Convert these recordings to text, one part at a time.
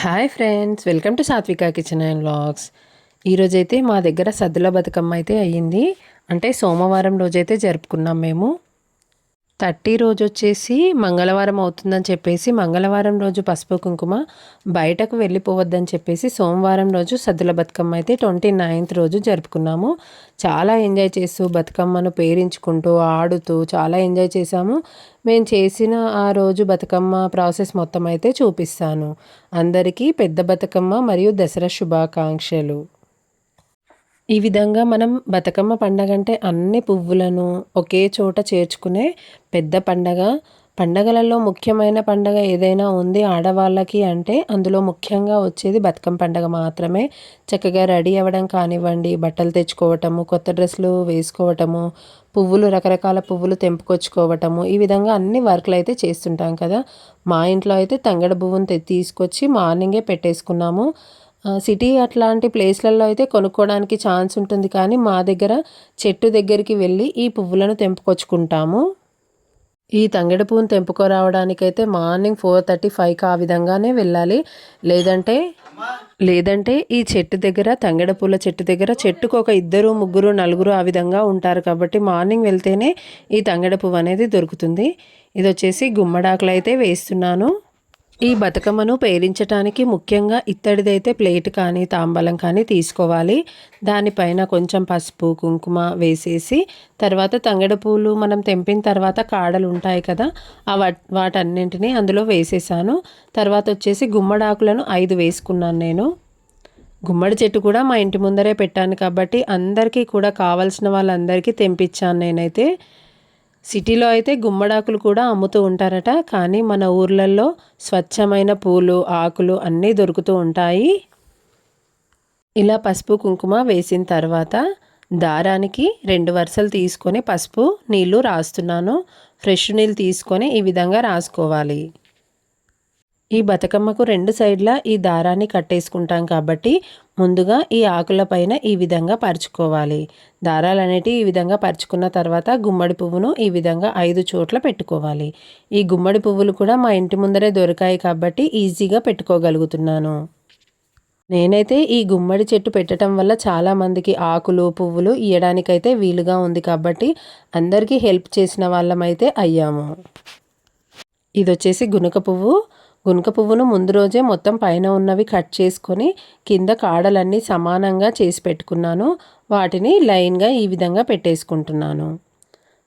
Hi friends welcome to Satvika Kitchen and Vlogs ఈరోజైతే మా దగ్గర సద్దుల బతుకమ్మ అయితే అయ్యింది. అంటే సోమవారం రోజైతే జరుపుకున్నాం మేము. థర్టీ రోజు వచ్చేసి మంగళవారం అవుతుందని చెప్పేసి మంగళవారం రోజు పసుపు కుంకుమ బయటకు వెళ్ళిపోవద్దని చెప్పేసి సోమవారం రోజు సద్దుల బతుకమ్మ అయితే ట్వంటీ నైన్త్ రోజు జరుపుకున్నాము. చాలా ఎంజాయ్ చేస్తూ బతుకమ్మను పేరించుకుంటూ ఆడుతూ చాలా ఎంజాయ్ చేశాము. మేము చేసిన ఆ రోజు బతుకమ్మ ప్రాసెస్ మొత్తం అయితే చూపిస్తాను. అందరికీ పెద్ద బతుకమ్మ మరియు దసరా శుభాకాంక్షలు. ఈ విధంగా మనం బతుకమ్మ పండగ అంటే అన్ని పువ్వులను ఒకే చోట చేర్చుకునే పెద్ద పండగ. పండగలలో ముఖ్యమైన పండగ ఏదైనా ఉంది ఆడవాళ్ళకి అంటే అందులో ముఖ్యంగా వచ్చేది బతుకమ్మ పండగ మాత్రమే. చక్కగా రెడీ అవ్వడం కానివ్వండి బట్టలు తెచ్చుకోవటము కొత్త డ్రెస్సులు వేసుకోవటము పువ్వులు రకరకాల పువ్వులు తెంపుకొచ్చుకోవటము ఈ విధంగా అన్ని వర్క్లు అయితే చేస్తుంటాం కదా. మా ఇంట్లో అయితే తంగడ పువ్వును తీసుకొచ్చి మార్నింగే పెట్టేసుకున్నాము. సిటీ అట్లాంటి ప్లేస్లలో అయితే కొనుక్కోవడానికి ఛాన్స్ ఉంటుంది. కానీ మా దగ్గర చెట్టు దగ్గరికి వెళ్ళి ఈ పువ్వులను తెంపుకొచ్చుకుంటాము. ఈ తంగిడి పువ్వును తెంపుకోరావడానికైతే మార్నింగ్ ఫోర్ థర్టీ ఫైవ్కి ఆ విధంగానే వెళ్ళాలి. లేదంటే లేదంటే ఈ చెట్టు దగ్గర తంగిడ పూల చెట్టు దగ్గర చెట్టుకు ఒక ఇద్దరు ముగ్గురు నలుగురు ఆ విధంగా ఉంటారు. కాబట్టి మార్నింగ్ వెళ్తేనే ఈ తంగిడ పువ్వు అనేది దొరుకుతుంది. ఇది వచ్చేసి గుమ్మడాకులు అయితే వేస్తున్నాను. ఈ బతుకమ్మను పేరించటానికి ముఖ్యంగా ఇత్తడిదైతే ప్లేట్ కానీ తాంబలం కానీ తీసుకోవాలి. దానిపైన కొంచెం పసుపు కుంకుమ వేసేసి తర్వాత తంగడ పూలు మనం తెంపిన తర్వాత కాడలు ఉంటాయి కదా ఆ వాటన్నింటినీ అందులో వేసేసాను. తర్వాత వచ్చేసి గుమ్మడాకులను ఐదు వేసుకున్నాను నేను. గుమ్మడి చెట్టు కూడా మా ఇంటి ముందరే పెట్టాను కాబట్టి అందరికీ కూడా కావాల్సిన వాళ్ళందరికీ తెంపించాను నేనైతే. సిటీలో అయితే గుమ్మడాకులు కూడా అమ్ముతూ ఉంటారట. కానీ మన ఊర్లలో స్వచ్ఛమైన పూలు ఆకులు అన్నీ దొరుకుతూ ఉంటాయి. ఇలా పసుపు కుంకుమ వేసిన తర్వాత దారానికి రెండు వరుసలు తీసుకొని పసుపు నీళ్ళు రాస్తున్నాను. ఫ్రెష్ నీళ్ళు తీసుకొని ఈ విధంగా రాసుకోవాలి. ఈ బతుకమ్మకు రెండు సైడ్లా ఈ దారాన్ని కట్టేసుకుంటాం కాబట్టి ముందుగా ఈ ఆకుల పైన ఈ విధంగా పరుచుకోవాలి. దారాలు అనేటివి ఈ విధంగా పరుచుకున్న తర్వాత గుమ్మడి పువ్వును ఈ విధంగా ఐదు చోట్ల పెట్టుకోవాలి. ఈ గుమ్మడి పువ్వులు కూడా మా ఇంటి ముందరే దొరికాయి కాబట్టి ఈజీగా పెట్టుకోగలుగుతున్నాను. నేనైతే ఈ గుమ్మడి చెట్టు పెట్టడం వల్ల చాలామందికి ఆకులు పువ్వులు ఇయ్యడానికైతే వీలుగా ఉంది కాబట్టి అందరికీ హెల్ప్ చేసిన వాళ్ళమైతే అయ్యాము. ఇది వచ్చేసి గునుక పువ్వు. గునుక పువ్వును ముందు రోజే మొత్తం పైన ఉన్నవి కట్ చేసుకొని కింద కాడలన్నీ సమానంగా చేసి పెట్టుకున్నాను. వాటిని లైన్గా ఈ విధంగా పెట్టేసుకుంటున్నాను.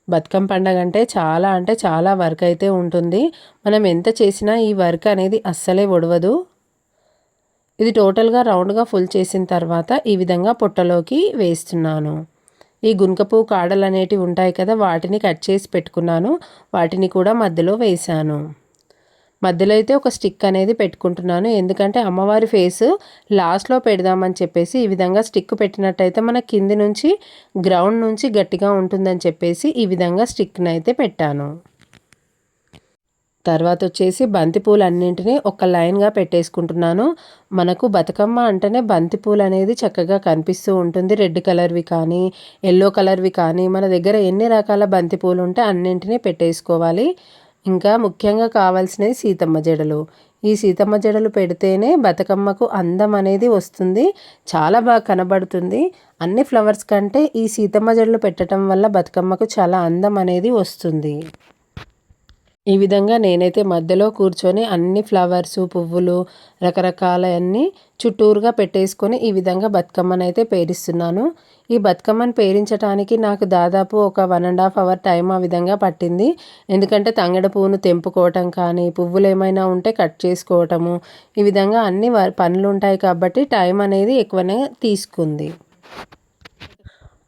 బతుకమ్మ పండగ అంటే చాలా అంటే చాలా వర్క్ అయితే ఉంటుంది. మనం ఎంత చేసినా ఈ వర్క్ అనేది అస్సలే ఒడవదు. ఇది టోటల్గా రౌండ్గా ఫుల్ చేసిన తర్వాత ఈ విధంగా పొట్టలోకి వేస్తున్నాను. ఈ గునుక పువ్వు కాడలు అనేటివి ఉంటాయి కదా వాటిని కట్ చేసి పెట్టుకున్నాను. వాటిని కూడా మధ్యలో వేశాను. మధ్యలో అయితే ఒక స్టిక్ అనేది పెట్టుకుంటున్నాను. ఎందుకంటే అమ్మవారి ఫేస్ లాస్ట్లో పెడదామని చెప్పేసి ఈ విధంగా స్టిక్ పెట్టినట్టయితే మన కింది నుంచి గ్రౌండ్ నుంచి గట్టిగా ఉంటుందని చెప్పేసి ఈ విధంగా స్టిక్ని అయితే పెట్టాను. తర్వాత వచ్చేసి బంతిపూలు అన్నింటినీ ఒక లైన్గా పెట్టేసుకుంటున్నాను. మనకు బతుకమ్మ అంటేనే బంతిపూలు అనేది చక్కగా కనిపిస్తూ ఉంటుంది. రెడ్ కలర్వి కానీ ఎల్లో కలర్వి కానీ మన దగ్గర ఎన్ని రకాల బంతిపూలు ఉంటే అన్నింటినీ పెట్టేసుకోవాలి. ఇంకా ముఖ్యంగా కావాల్సినవి సీతమ్మ జడలు. ఈ సీతమ్మ జడలు పెడితేనే బతుకమ్మకు అందం అనేది వస్తుంది. చాలా బాగా కనబడుతుంది. అన్ని ఫ్లవర్స్ కంటే ఈ సీతమ్మ జడలు పెట్టడం వల్ల బతుకమ్మకు చాలా అందం అనేది వస్తుంది. ఈ విధంగా నేనైతే మధ్యలో కూర్చొని అన్ని ఫ్లవర్స్ పువ్వులు రకరకాల అన్నీ చుట్టూరుగా పెట్టేసుకొని ఈ విధంగా బతుకమ్మను అయితే పేరిస్తున్నాను. ఈ బతుకమ్మను పేరించడానికి నాకు దాదాపు ఒక one and half hour time ఆ విధంగా పట్టింది. ఎందుకంటే తంగడ పువ్వును తెంపుకోవటం కానీ పువ్వులు ఏమైనా ఉంటే కట్ చేసుకోవటము ఈ విధంగా అన్ని పనులు ఉంటాయి కాబట్టి టైం అనేది ఎక్కువనే తీసుకుంది.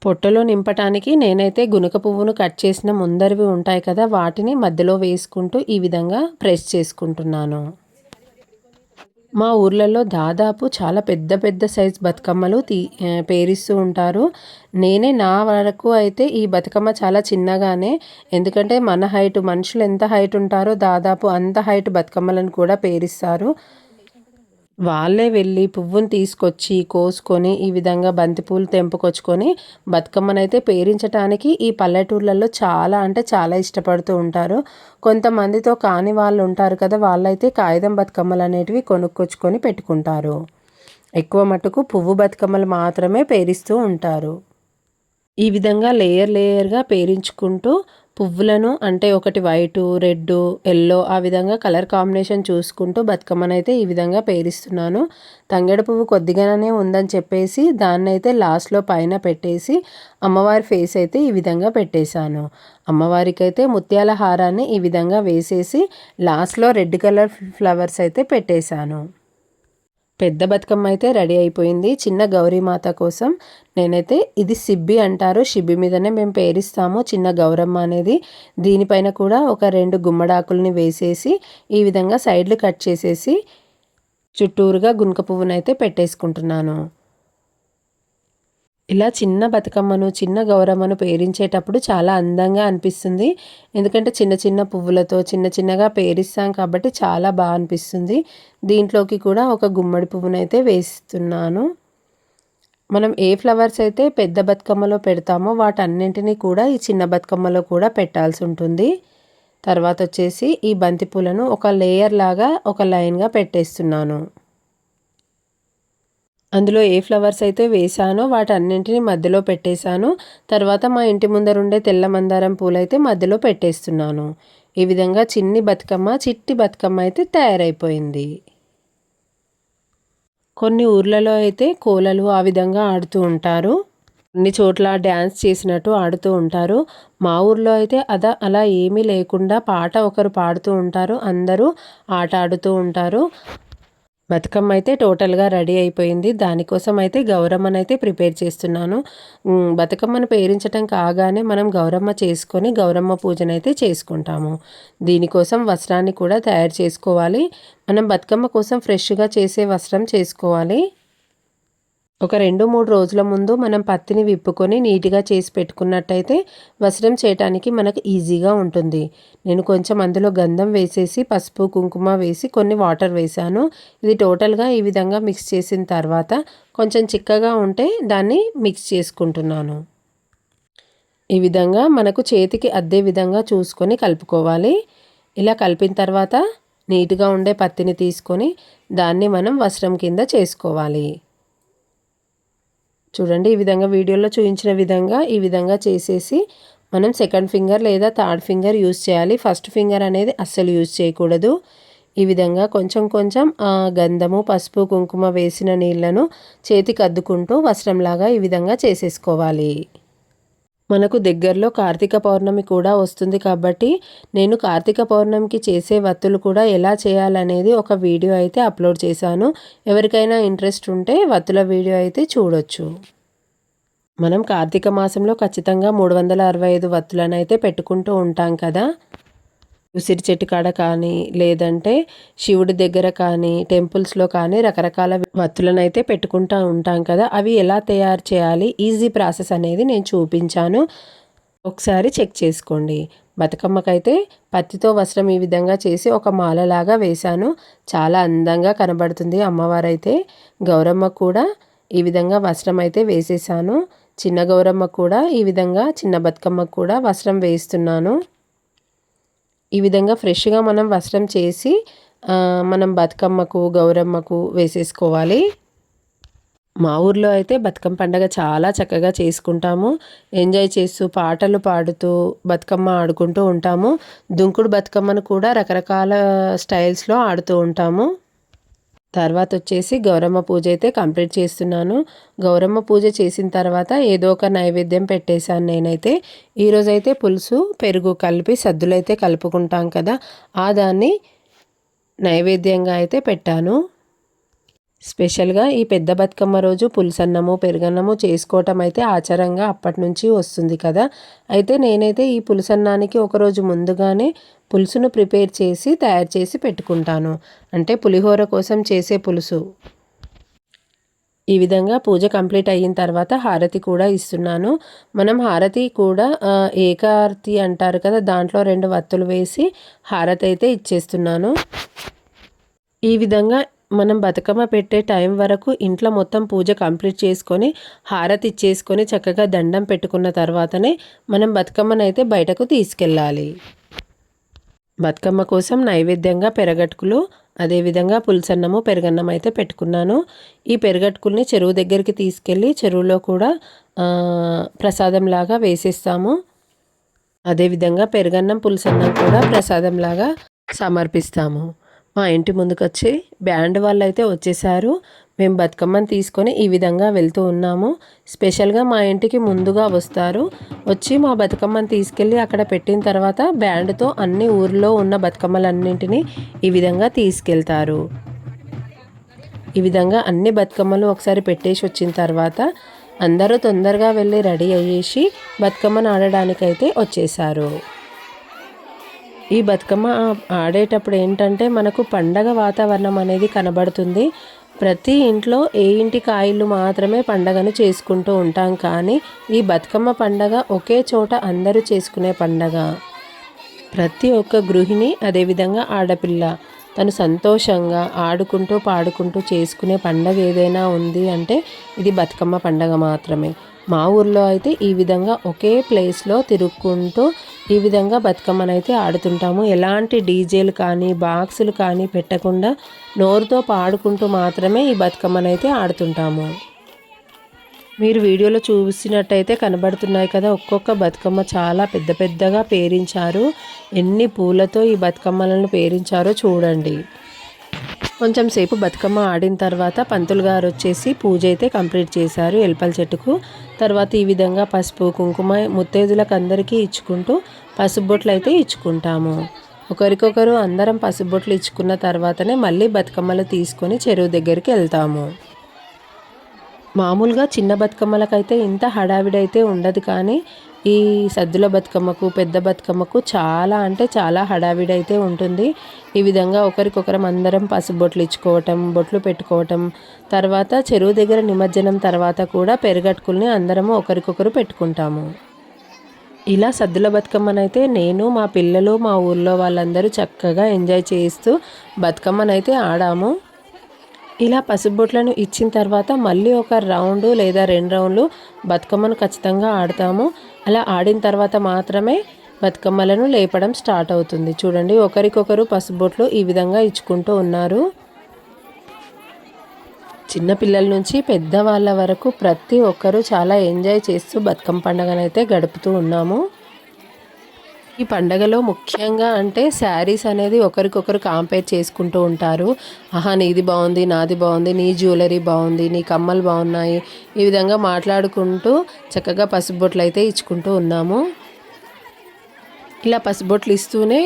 పొట్టలో నింపటానికి నేనైతే గునుక పువ్వును కట్ చేసిన ముందరివి ఉంటాయి కదా వాటిని మధ్యలో వేసుకుంటూ ఈ విధంగా ప్రెస్ చేసుకుంటున్నాను. మా ఊర్లలో దాదాపు చాలా పెద్ద పెద్ద సైజ్ బతుకమ్మలు తీ పేరిస్తూ ఉంటారు. నేనే నా వరకు అయితే ఈ బతుకమ్మ చాలా చిన్నగానే ఎందుకంటే మన హైట్ మనుషులు ఎంత హైట్ ఉంటారో దాదాపు అంత హైట్ బతుకమ్మలను కూడా పేరిస్తారు. వాళ్ళే వెళ్ళి పువ్వుని తీసుకొచ్చి కోసుకొని ఈ విధంగా బంతిపూలు తెంపుకొచ్చుకొని బతుకమ్మనైతే పేరించడానికి ఈ పల్లెటూర్లలో చాలా అంటే చాలా ఇష్టపడుతూ ఉంటారు. కొంతమందితో కాని వాళ్ళు ఉంటారు కదా వాళ్ళైతే కాగితం బతుకమ్మలు అనేటివి కొనుక్కొచ్చుకొని పెట్టుకుంటారు. ఎక్కువ మటుకు పువ్వు బతుకమ్మలు మాత్రమే పేరిస్తూ ఉంటారు. ఈ విధంగా లేయర్ లేయర్గా పేరించుకుంటూ పువ్వులను అంటే ఒకటి వైటు రెడ్ ఎల్లో ఆ విధంగా కలర్ కాంబినేషన్ చూసుకుంటూ బతుకమ్మనైతే ఈ విధంగా పేరిస్తున్నాను. తంగెడ పువ్వు కొద్దిగానే ఉందని చెప్పేసి దాన్నైతే లాస్ట్లో పైన పెట్టేసి అమ్మవారి ఫేస్ అయితే ఈ విధంగా పెట్టేశాను. అమ్మవారికి అయితే ముత్యాల హారాన్ని ఈ విధంగా వేసేసి లాస్ట్లో రెడ్ కలర్ ఫ్లవర్స్ అయితే పెట్టేశాను. పెద్ద బతుకమ్మ అయితే రెడీ అయిపోయింది. చిన్న గౌరీమాత కోసం నేనైతే ఇది సిబ్బి అంటారు. సిబ్బి మీదనే మేము పేరిస్తాము. చిన్న గౌరమ్మ అనేది దీనిపైన కూడా ఒక రెండు గుమ్మడాకుల్ని వేసేసి ఈ విధంగా సైడ్లు కట్ చేసేసి చుట్టూరుగా గునుక పువ్వునైతే పెట్టేసుకుంటున్నాను. ఇలా చిన్న బతుకమ్మను చిన్న గౌరమ్మను పేరించేటప్పుడు చాలా అందంగా అనిపిస్తుంది. ఎందుకంటే చిన్న చిన్న పువ్వులతో చిన్న చిన్నగా పేరిస్తాం కాబట్టి చాలా బాగా అనిపిస్తుంది. దీంట్లోకి కూడా ఒక గుమ్మడి పువ్వునైతే వేస్తున్నాను. మనం ఏ ఫ్లవర్స్ అయితే పెద్ద బతుకమ్మలో పెడతామో వాటన్నింటినీ కూడా ఈ చిన్న బతుకమ్మలో కూడా పెట్టాల్సి ఉంటుంది. తర్వాత వచ్చేసి ఈ బంతి పూలను ఒక లేయర్ లాగా ఒక లైన్గా పెట్టేస్తున్నాను. అందులో ఏ ఫ్లవర్స్ అయితే వేసానో వాటన్నింటినీ మధ్యలో పెట్టేశాను. తర్వాత మా ఇంటి ముందర ఉండే తెల్ల మందారం పూలైతే మధ్యలో పెట్టేస్తున్నాను. ఈ విధంగా చిన్ని బతుకమ్మ చిట్టి బతుకమ్మ అయితే తయారైపోయింది. కొన్ని ఊర్లలో అయితే కోలలు ఆ విధంగా ఆడుతూ ఉంటారు. కొన్ని చోట్ల డ్యాన్స్ చేసినట్టు ఆడుతూ ఉంటారు. మా ఊర్లో అయితే అద అలా ఏమీ లేకుండా పాట ఒకరు పాడుతూ ఉంటారు. అందరూ ఆట ఆడుతూ ఉంటారు. బతుకమ్మ అయితే టోటల్గా రెడీ అయిపోయింది. దానికోసం అయితే గౌరమ్మను అయితే ప్రిపేర్ చేస్తున్నాను. బతుకమ్మను పేరించటం కాగానే మనం గౌరమ్మ చేసుకొని గౌరమ్మ పూజనైతే చేసుకుంటాము. దీనికోసం వస్త్రాన్ని కూడా తయారు చేసుకోవాలి. మనం బతుకమ్మ కోసం ఫ్రెష్గా చేసే వస్త్రం చేసుకోవాలి. ఒక రెండు మూడు రోజుల ముందు మనం పత్తిని విప్పుకొని నీట్గా చేసి పెట్టుకున్నట్టయితే వస్త్రం చేయటానికి మనకు ఈజీగా ఉంటుంది. నేను కొంచెం అందులో గంధం వేసేసి పసుపు కుంకుమ వేసి కొన్ని వాటర్ వేసాను ఇది టోటల్గా ఈ విధంగా మిక్స్ చేసిన తర్వాత కొంచెం చిక్కగా ఉంటే దాన్ని మిక్స్ చేసుకుంటున్నాను. ఈ విధంగా మనకు చేతికి అద్దే విధంగా చూసుకొని కలుపుకోవాలి. ఇలా కలిపిన తర్వాత నీట్గా ఉండే పత్తిని తీసుకొని దాన్ని మనం వస్త్రం కింద చేసుకోవాలి. చూడండి ఈ విధంగా వీడియోలో చూపించిన విధంగా ఈ విధంగా చేసేసి మనం సెకండ్ ఫింగర్ లేదా థర్డ్ ఫింగర్ యూజ్ చేయాలి. ఫస్ట్ ఫింగర్ అనేది అస్సలు యూజ్ చేయకూడదు. ఈ విధంగా కొంచెం కొంచెం గంధము పసుపు కుంకుమ వేసిన నీళ్ళను చేతికి అద్దుకుంటూ వస్త్రంలాగా ఈ విధంగా చేసేసుకోవాలి. మనకు దగ్గరలో కార్తీక పౌర్ణమి కూడా వస్తుంది కాబట్టి నేను కార్తీక పౌర్ణమికి చేసే వత్తులు కూడా ఎలా చేయాలనేది ఒక వీడియో అయితే అప్లోడ్ చేశాను. ఎవరికైనా ఇంట్రెస్ట్ ఉంటే వత్తుల వీడియో అయితే చూడొచ్చు. మనం కార్తీక మాసంలో ఖచ్చితంగా మూడు వందల అరవై ఐదు వత్తులను అయితే పెట్టుకుంటూ ఉంటాం కదా. ఉసిరి చెట్టు కాడ కానీ లేదంటే శివుడి దగ్గర కానీ టెంపుల్స్లో కానీ రకరకాల వత్తులను అయితే పెట్టుకుంటూ ఉంటాం కదా. అవి ఎలా తయారు చేయాలి? ఈజీ ప్రాసెస్ అనేది నేను చూపించాను. ఒకసారి చెక్ చేసుకోండి. బతుకమ్మకైతే పత్తితో వస్త్రం ఈ విధంగా చేసి ఒక మాలలాగా వేశాను. చాలా అందంగా కనబడుతుంది అమ్మవారైతే. గౌరమ్మ కూడా ఈ విధంగా వస్త్రం అయితే వేసేసాను. చిన్న గౌరమ్మ కూడా ఈ విధంగా చిన్న బతుకమ్మ కూడా వస్త్రం వేస్తున్నాను. ఈ విధంగా ఫ్రెష్గా మనం వస్త్రం చేసి మనం బతుకమ్మకు గౌరమ్మకు వేసేసుకోవాలి. మా ఊర్లో అయితే బతుకమ్మ పండగ చాలా చక్కగా చేసుకుంటాము. ఎంజాయ్ చేస్తూ పాటలు పాడుతూ బతుకమ్మ ఆడుకుంటూ ఉంటాము. దుంకుడు బతుకమ్మను కూడా రకరకాల స్టైల్స్లో ఆడుతూ ఉంటాము. తర్వాత వచ్చేసి గౌరమ్మ పూజ అయితే కంప్లీట్ చేస్తున్నాను. గౌరమ్మ పూజ చేసిన తర్వాత ఏదో ఒక నైవేద్యం పెట్టేశాను నేనైతే. ఈరోజైతే పులుసు పెరుగు కలిపి సద్దులైతే కలుపుకుంటాం కదా ఆ దాన్ని నైవేద్యంగా అయితే పెట్టాను. స్పెషల్గా ఈ పెద్ద బతుకమ్మ రోజు పులుసన్నము పెరుగన్నము చేసుకోవటం అయితే ఆచారంగా అప్పటి నుంచి వస్తుంది కదా. అయితే నేనైతే ఈ పులుసన్నానికి ఒకరోజు ముందుగానే పులుసును ప్రిపేర్ చేసి తయారు చేసి పెట్టుకుంటాను. అంటే పులిహోర కోసం చేసే పులుసు. ఈ విధంగా పూజ కంప్లీట్ అయిన తర్వాత హారతి కూడా ఇస్తున్నాను. మనం హారతి కూడా ఏకారతి అంటారు కదా దాంట్లో రెండు వత్తులు వేసి హారతి అయితే ఇచ్చేస్తున్నాను. ఈ విధంగా మనం బతుకమ్మ పెట్టే టైం వరకు ఇంట్లో మొత్తం పూజ కంప్లీట్ చేసుకొని హారతి ఇచ్చేసుకొని చక్కగా దండం పెట్టుకున్న తర్వాతనే మనం బతుకమ్మను అయితే బయటకు తీసుకెళ్ళాలి. బతుకమ్మ కోసం నైవేద్యంగా పెరగట్టుకులు అదేవిధంగా పులుసన్నము పెరగన్నం అయితే పెట్టుకున్నాను. ఈ పెరగట్టుకుల్ని చెరువు దగ్గరికి తీసుకెళ్ళి చెరువులో కూడా ప్రసాదంలాగా వేసేస్తాము. అదేవిధంగా పెరగన్నం పులుసన్నం కూడా ప్రసాదంలాగా సమర్పిస్తాము. మా ఇంటి ముందుకు వచ్చి బ్యాండ్ వాళ్ళు అయితే వచ్చేసారు. మేము బతుకమ్మని తీసుకొని ఈ విధంగా వెళ్తూ ఉన్నాము. స్పెషల్గా మా ఇంటికి ముందుగా వస్తారు. వచ్చి మా బతుకమ్మని తీసుకెళ్ళి అక్కడ పెట్టిన తర్వాత బ్యాండ్తో అన్ని ఊర్లో ఉన్న బతుకమ్మలన్నింటినీ ఈ విధంగా తీసుకెళ్తారు. ఈ విధంగా అన్ని బతుకమ్మలు ఒకసారి పెట్టేసి వచ్చిన తర్వాత అందరూ తొందరగా వెళ్ళి రెడీ అయ్యేసి బతుకమ్మను ఆడడానికైతే వచ్చేసారు. ఈ బతుకమ్మ ఆడేటప్పుడు ఏంటంటే మనకు పండగ వాతావరణం అనేది కనబడుతుంది. ప్రతి ఇంట్లో ఏ ఇంటి కాయలు మాత్రమే పండగను చేసుకుంటూ ఉంటాం. కానీ ఈ బతుకమ్మ పండగ ఒకే చోట అందరూ చేసుకునే పండగ. ప్రతి ఒక్క గృహిణి అదేవిధంగా ఆడపిల్ల. తను సంతోషంగా ఆడుకుంటూ పాడుకుంటూ చేసుకునే పండగ ఏదైనా ఉంది అంటే ఇది బతుకమ్మ పండగ మాత్రమే. మా ఊర్లో అయితే ఈ విధంగా ఒకే ప్లేస్లో తిరుక్కుంటూ ఈ విధంగా బతుకమ్మనైతే ఆడుతుంటాము. ఎలాంటి డీజేలు కానీ బాక్సులు కానీ పెట్టకుండా నోరుతో పాడుకుంటూ మాత్రమే ఈ బతుకమ్మనైతే ఆడుతుంటాము. మీరు వీడియోలో చూసినట్టయితే కనబడుతున్నాయి కదా ఒక్కొక్క బతుకమ్మ చాలా పెద్ద పెద్దగా పేరించారు. ఎన్ని పూలతో ఈ బతుకమ్మలను పేరించారో చూడండి. కొంచెం సేపు బతుకమ్మ ఆడిన తర్వాత పంతులు గారు వచ్చేసి పూజ అయితే కంప్లీట్ చేశారు ఎల్పల చెట్టుకు. తర్వాత ఈ విధంగా పసుపు కుంకుమ ముత్తైదులకు అందరికీ ఇచ్చుకుంటూ పసుపు బొట్లు అయితే ఇచ్చుకుంటాము. ఒకరికొకరు అందరం పసుపు బొట్లు ఇచ్చుకున్న తర్వాతనే మళ్ళీ బతుకమ్మలు తీసుకొని చెరువు దగ్గరికి వెళ్తాము. మామూలుగా చిన్న బతుకమ్మలకైతే ఇంత హడావిడైతే ఉండదు కానీ ఈ సద్దుల బతుకమ్మకు పెద్ద బతుకమ్మకు చాలా అంటే చాలా హడావిడైతే ఉంటుంది. ఈ విధంగా ఒకరికొకరం అందరం పసుపు బొట్లు ఇచ్చుకోవటం బొట్లు పెట్టుకోవటం తర్వాత చెరువు దగ్గర నిమజ్జనం తర్వాత కూడా పెరుగట్టుకుల్ని అందరము ఒకరికొకరు పెట్టుకుంటాము. ఇలా సద్దుల బతుకమ్మనైతే నేను మా పిల్లలు మా ఊర్లో వాళ్ళందరూ చక్కగా ఎంజాయ్ చేస్తూ బతుకమ్మనైతే ఆడాము. ఇలా పసిబొట్లను ఇచ్చిన తర్వాత మళ్ళీ ఒక రౌండ్ లేదా రెండు రౌండ్లు బతుకమ్మను ఖచ్చితంగా ఆడతాము. అలా ఆడిన తర్వాత మాత్రమే బతుకమ్మలను లేపడం స్టార్ట్ అవుతుంది. చూడండి ఒకరికొకరు పసుబొట్లు ఈ విధంగా ఇచ్చుకుంటూ ఉన్నారు. చిన్నపిల్లల నుంచి పెద్దవాళ్ళ వరకు ప్రతి ఒక్కరూ చాలా ఎంజాయ్ చేస్తూ బతుకమ్మ పండుగనైతే గడుపుతూ ఉన్నాము. ఈ పండగలో ముఖ్యంగా అంటే శారీస్ అనేది ఒకరికొకరు కాంపేర్ చేసుకుంటూ ఉంటారు. ఆహా నీది బాగుంది నాది బాగుంది నీ జ్యువెలరీ బాగుంది నీ కమ్మలు బాగున్నాయి. ఈ విధంగా మాట్లాడుకుంటూ చక్కగా పసుపుబొట్లు అయితే ఇచ్చుకుంటూ ఉన్నాము. ఇలా పసుబొట్లు ఇస్తూనే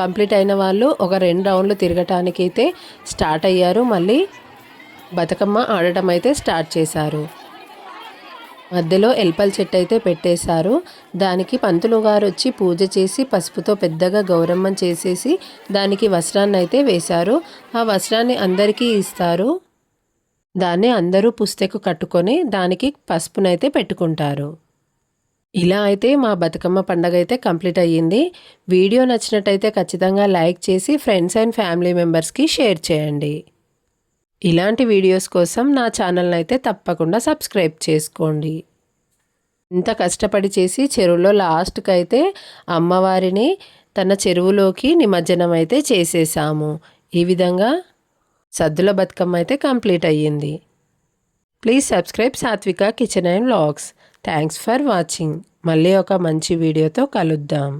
కంప్లీట్ అయిన వాళ్ళు ఒక రెండు రౌండ్లు తిరగటానికైతే స్టార్ట్ అయ్యారు. మళ్ళీ బతుకమ్మ ఆడటం అయితే స్టార్ట్ చేశారు. మధ్యలో ఎల్పల్ చెట్టు అయితే పెట్టేశారు. దానికి పంతులు గారు వచ్చి పూజ చేసి పసుపుతో పెద్దగా గౌరమ్మం చేసేసి దానికి వస్త్రాన్ని అయితే వేశారు. ఆ వస్త్రాన్ని అందరికీ ఇస్తారు. దాన్ని అందరూ పుస్తకు కట్టుకొని దానికి పసుపునైతే పెట్టుకుంటారు. ఇలా అయితే మా బతుకమ్మ పండగ అయితే కంప్లీట్ అయ్యింది. వీడియో నచ్చినట్టయితే ఖచ్చితంగా లైక్ చేసి ఫ్రెండ్స్ అండ్ ఫ్యామిలీ మెంబర్స్కి షేర్ చేయండి. ఇలాంటి వీడియోస్ కోసం నా ఛానల్ని అయితే తప్పకుండా సబ్స్క్రైబ్ చేసుకోండి. ఇంత కష్టపడి చేసి చెరువులో లాస్ట్కి అయితే అమ్మవారిని తన చెరువులోకి నిమజ్జనం అయితే చేసేసాము. ఈ విధంగా సద్దుల బతుకమ్మ అయితే కంప్లీట్ అయ్యింది. Please subscribe Satvika Kitchen and Vlogs thanks for watching. మళ్ళీ ఒక మంచి వీడియోతో కలుద్దాం.